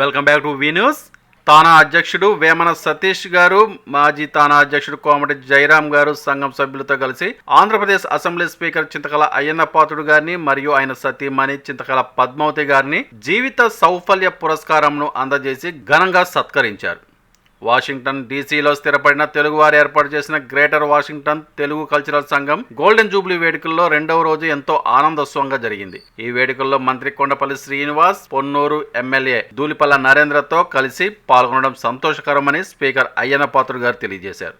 Welcome back to V news. TANA అధ్యక్షుడు వేమన సతీష్ గారు మాజీ తానా అధ్యక్షుడు కోమటి జయరాం గారు సంఘం సభ్యులతో కలిసి ఆంధ్రప్రదేశ్ అసెంబ్లీ స్పీకర్ చింతకల అయ్యన్న పాత్రుడు గారిని మరియు ఆయన సతీమణి చింతకల పద్మావతి గారిని జీవిత సౌఫల్య పురస్కారంను అందజేసి ఘనంగా సత్కరించారు. వాషింగ్టన్ డీసీలో స్థిరపడిన తెలుగువారు ఏర్పాటు చేసిన గ్రేటర్ వాషింగ్టన్ తెలుగు కల్చరల్ సంఘం గోల్డెన్ జూబ్లీ వేడుకల్లో రెండవ రోజు ఎంతో ఆనందోత్సవంగా జరిగింది. ఈ వేడుకల్లో మంత్రి కొండపల్లి శ్రీనివాస్ పొన్నూరు ఎమ్మెల్యే దూలిపల్ల నరేంద్రతో కలిసి పాల్గొనడం సంతోషకరమని స్పీకర్ అయ్యన్న పాత్రుడు గారు తెలియజేశారు.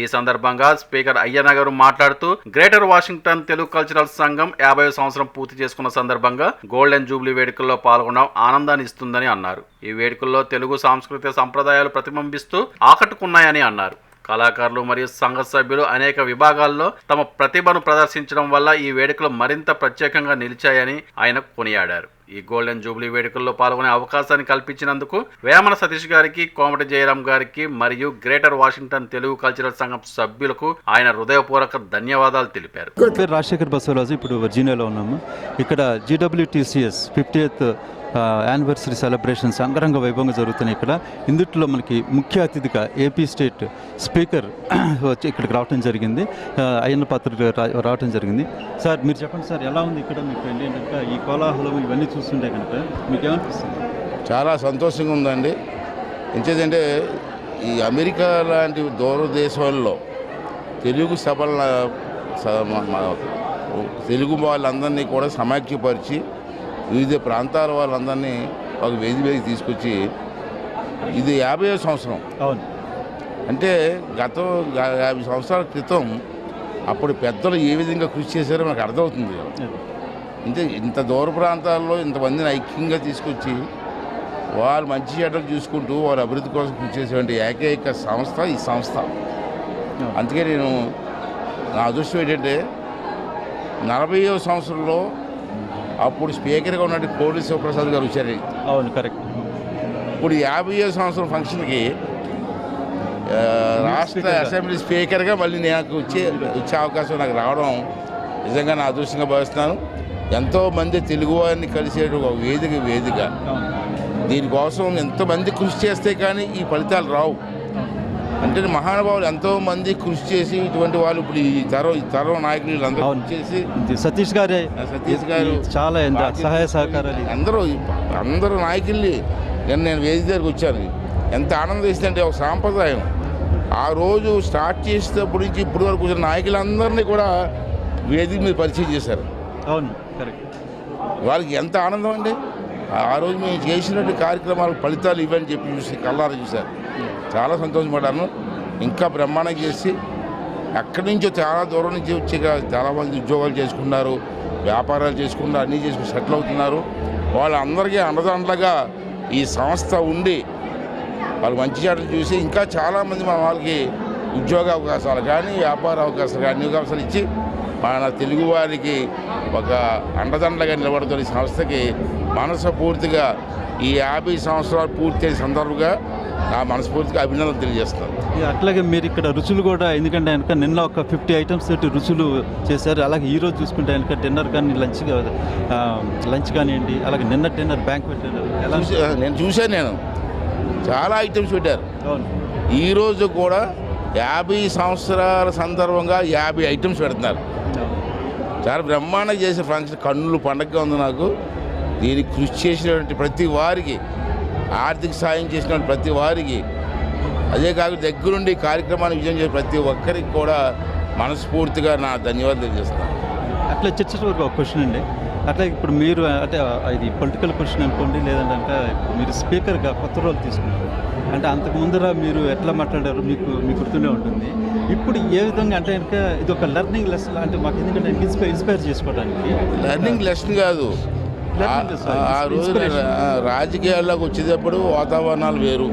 ఈ సందర్భంగా స్పీకర్ అయ్యనగర్ మాట్లాడుతూ గ్రేటర్ వాషింగ్టన్ తెలుగు కల్చరల్ సంఘం యాభై సంవత్సరం పూర్తి చేసుకున్న సందర్భంగా గోల్డెన్ జూబ్లీ వేడుకల్లో పాల్గొనడం ఆనందాన్ని ఇస్తుందని అన్నారు. ఈ వేడుకల్లో తెలుగు సాంస్కృతిక సంప్రదాయాలు ప్రతిబింబిస్తూ ఆకట్టుకున్నాయని అన్నారు. కళాకారులు మరియు సంఘ సభ్యులు అనేక విభాగాల్లో తమ ప్రతిభను ప్రదర్శించడం వల్ల ఈ వేడుకలు మరింత ప్రత్యేకంగా నిలిచాయని ఆయన కొనియాడారు. ఈ గోల్డెన్ జూబ్లీ వేడుకల్లో పాల్గొనే అవకాశాన్ని కల్పించినందుకు వేమన సతీష్ గారికి కోమటి జయరాం గారికి మరియు గ్రేటర్ వాషింగ్టన్ తెలుగు కల్చరల్ సంఘం సభ్యులకు ఆయన హృదయపూర్వక ధన్యవాదాలు తెలిపారు. రాజశేఖర్ బసవరాజు. ఇప్పుడు వర్జీనియాలో ఉన్నాము. ఇక్కడ GWTCS fifty eighth anniversary celebrations అంగరంగ వైభవంగా జరుగుతున్నాయి ఇక్కడ. ఇందుట్లో మనకి ముఖ్య అతిథిగా ఏపీ స్టేట్ స్పీకర్ వచ్చి ఇక్కడికి రావడం జరిగింది. అయ్యన్న పాత్ర రా- రావడం జరిగింది. సార్ మీరు చెప్పండి సార్ ఎలా ఉంది ఇక్కడ మీకు? ఏంటంటే ఈ కోలాహలం ఇవన్నీ చూస్తుంటే కనుక మీకు ఏమనిపిస్తుంది? చాలా సంతోషంగా ఉందండి. ఇంకేదంటే ఈ అమెరికా లాంటి దూర దేశాల్లో తెలుగు సభల తెలుగు వాళ్ళందరినీ కూడా సమాఖ్యపరిచి వివిధ ప్రాంతాల వాళ్ళందరినీ ఒక వేది వేది తీసుకొచ్చి ఇది యాభై సంవత్సరం. అవును. అంటే గత యాభై సంవత్సరాల క్రితం అప్పుడు పెద్దలు ఏ విధంగా కృషి చేశారో మనకు అర్థమవుతుంది ఇంతే ఇంత దూర ప్రాంతాల్లో ఇంతమందిని ఐక్యంగా తీసుకొచ్చి వాళ్ళు మంచి చెడ్డలు చూసుకుంటూ వాళ్ళ అభివృద్ధి కోసం కృషి చేసేటువంటి ఏకైక సంస్థ ఈ సంస్థ. అందుకే నేను నా అదృష్టం ఏంటంటే నలభైవ సంవత్సరంలో అప్పుడు స్పీకర్గా ఉన్నట్టు కోడి శివప్రసాద్ గారు వచ్చారు. అవును కరెక్ట్. ఇప్పుడు యాభై సంవత్సరం ఫంక్షన్కి రాష్ట్ర అసెంబ్లీ స్పీకర్గా మళ్ళీ నాకు వచ్చే వచ్చే అవకాశం నాకు రావడం నిజంగా నా అదృష్టంగా భావిస్తున్నాను. ఎంతో మంది తెలుగువారిని కలిసే ఒక వేదిక వేదిక. దీనికోసం ఎంతమంది కృషి చేస్తే కానీ ఈ ఫలితాలు రావు. అంటే మహానుభావులు ఎంతో మంది కృషి చేసి ఇటువంటి వాళ్ళు ఇప్పుడు ఈ తరం ఈ తరం నాయకులు అవును. కృషి చేసి ఇది సతీష్ గారే. సతీష్ గారు చాలా ఎంత సహాయ సహకారాలు అందరూ అందరూ నాయకుల్ని నేను నేను వేదిక దగ్గరికి వచ్చాను. ఎంత ఆనందం వేసిందంటే ఒక సాంప్రదాయం. ఆ రోజు స్టార్ట్ చేసేటప్పటి నుంచి ఇప్పటి వరకు వచ్చిన నాయకులందరినీ కూడా వేదిక మీద పరిచయం చేశారు. అవును కరెక్ట్. వాళ్ళకి ఎంత ఆనందం అండి? ఆ రోజు మేము చేసినట్టు కార్యక్రమాలు ఫలితాలు ఇవని చెప్పి చూసి కళ్ళారా చూశారు. చాలా సంతోషపడ్డాను. ఇంకా బ్రహ్మాండం చేసి అక్కడి నుంచో చాలా దూరం నుంచి వచ్చి చాలామంది ఉద్యోగాలు చేసుకున్నారు వ్యాపారాలు చేసుకున్నారు అన్నీ చేసుకుని సెటిల్ అవుతున్నారు. వాళ్ళందరికీ అండదండలుగా ఈ సంస్థ ఉండి వాళ్ళు మంచి చెడ్డలు చూసి ఇంకా చాలామంది మన వాళ్ళకి ఉద్యోగ అవకాశాలు కానీ వ్యాపార అవకాశాలు కానీ అన్ని అవకాశాలు ఇచ్చి మన తెలుగు వారికి ఒక అండదండగా నిలబడుతున్న ఈ సంస్థకి మనస్ఫూర్తిగా ఈ యాభై సంవత్సరాలు పూర్తి అయిన సందర్భంగా నా మనస్ఫూర్తిగా అభినందనలు తెలియజేస్తాను అట్లాగే మీరు ఇక్కడ రుచులు కూడా ఎందుకంటే కనుక నిన్న ఒక ఫిఫ్టీ ఐటమ్స్ తోటి రుచులు చేశారు. అలాగే ఈ రోజు చూసుకుంటే కనుక డిన్నర్ కానీ లంచ్ లంచ్ కానివ్వండి అలాగే నిన్న డిన్నర్ బ్యాంక్ పెట్టారు ఎలా నేను చూశాను నేను. చాలా ఐటమ్స్ పెట్టారు. ఈరోజు కూడా యాభై సంవత్సరాల సందర్భంగా యాభై ఐటమ్స్ పెడుతున్నారు. చాలా బ్రహ్మాండంగా చేసే ఫంక్షన్. కన్నులు పండగగా ఉంది నాకు. దీనికి కృషి చేసినటువంటి ప్రతి వారికి ఆర్థిక సాయం చేసినటువంటి ప్రతి వారికి. అదే కాక దగ్గరుండి కార్యక్రమాన్ని విజయం చేసే ప్రతి ఒక్కరికి కూడా మనస్ఫూర్తిగా నా ధన్యవాదాలు తెలియజేస్తాను అట్లా చర్చ ఒక క్వశ్చన్ అండి. అట్లా ఇప్పుడు మీరు అంటే ఇది పొలిటికల్ క్వశ్చన్ అనుకోండి లేదంటే అంటే మీరు స్పీకర్గా కొత్త రోల్ తీసుకున్నారు అంటే అంతకు ముందర మీరు ఎట్లా మాట్లాడారు మీకు మీకు గుర్తుండే ఉంటుంది. ఇప్పుడు ఏ విధంగా అంటే కనుక ఇది ఒక లెర్నింగ్ లెసన్ అంటే మాకు ఎందుకంటే ఇన్స్పైర్ ఇన్స్పైర్ చేసుకోవడానికి. లెర్నింగ్ లెసన్ కాదు. ఆ- రోజు రాజకీయాల్లోకి వచ్చేటప్పుడు వాతావరణాలు వేరు.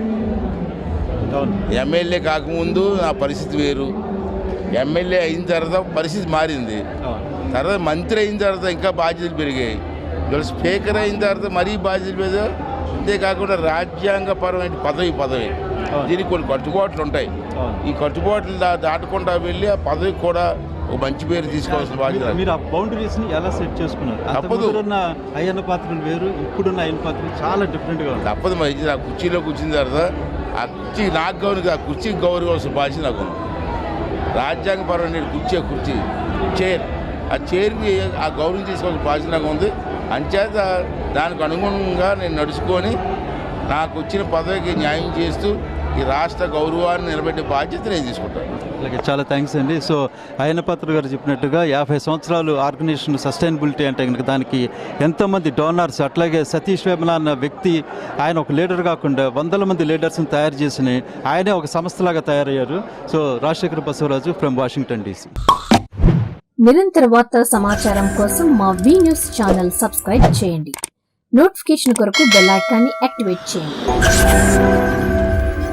ఎమ్మెల్యే కాకముందు నా పరిస్థితి వేరు. ఎమ్మెల్యే అయిన తర్వాత పరిస్థితి మారింది. తర్వాత మంత్రి అయిన తర్వాత ఇంకా బాధ్యతలు పెరిగాయి. ఇవాళ స్పీకర్ అయిన తర్వాత మరీ బాధ్యతల మీద అంతేకాకుండా రాజ్యాంగపరమైన పదవి పదవి. దీనికి కొన్ని కట్టుబాట్లు ఉంటాయి. ఈ కట్టుబాట్లు దా దాటకుండా వెళ్ళి ఆ పదవికి కూడా ఒక మంచి పేరు తీసుకోవాల్సిన బాధ్యత. మీరు- ఆ బౌండరీస్ని ఎలా సెట్ చేసుకున్నారు? తప్పదు. ఉన్న అయ్యన్న పాత్రలు వేరు ఇప్పుడున్న అయ్యన్న పాత్రలు చాలా డిఫరెంట్గా ఉన్నాయి. తప్పదు మరి ఆ కుర్చీలో కూర్చున్న తర్వాత ఆ కుర్చీ నాకు గౌరవం ఆ కుర్చీకి గౌరవం బాధ్యత నాకు ఉంది. రాజ్యాంగపరమైన కుర్చీ ఆ కుర్చీ. చైర్ ఆ చైర్కి ఆ గౌరవం తీసుకోవాల్సిన బాధ్యత నాకు ఉంది. అంచేత దానికి అనుగుణంగా నేను నడుచుకొని నాకు వచ్చిన పదవికి న్యాయం చేస్తూ ఈ రాష్ట్ర గౌరవాన్ని నిలబెట్టే బాధ్యత నేను తీసుకుంటాను. అలాగే చాలా థ్యాంక్స్ అండి. సో అయ్యన్న పాత్ర గారు చెప్పినట్టుగా యాభై సంవత్సరాలు ఆర్గనైజేషన్ సస్టైనబిలిటీ అంటే కనుక దానికి ఎంతోమంది డోనర్స్ అట్లాగే సతీష్ వేమల అన్న వ్యక్తి ఆయన ఒక లీడర్ కాకుండా వందల మంది లీడర్స్ని తయారు చేసిన ఆయనే ఒక సంస్థలాగా తయారయ్యారు. So Rajasekhara Basavaraju from Washington DC. నిరంతర వార్తల సమాచారం కోసం మా వి న్యూస్ ఛానల్ సబ్స్క్రైబ్ చేయండి. నోటిఫికేషన్ కొరకు బెల్ ఐకాన్ని యాక్టివేట్ చేయండి.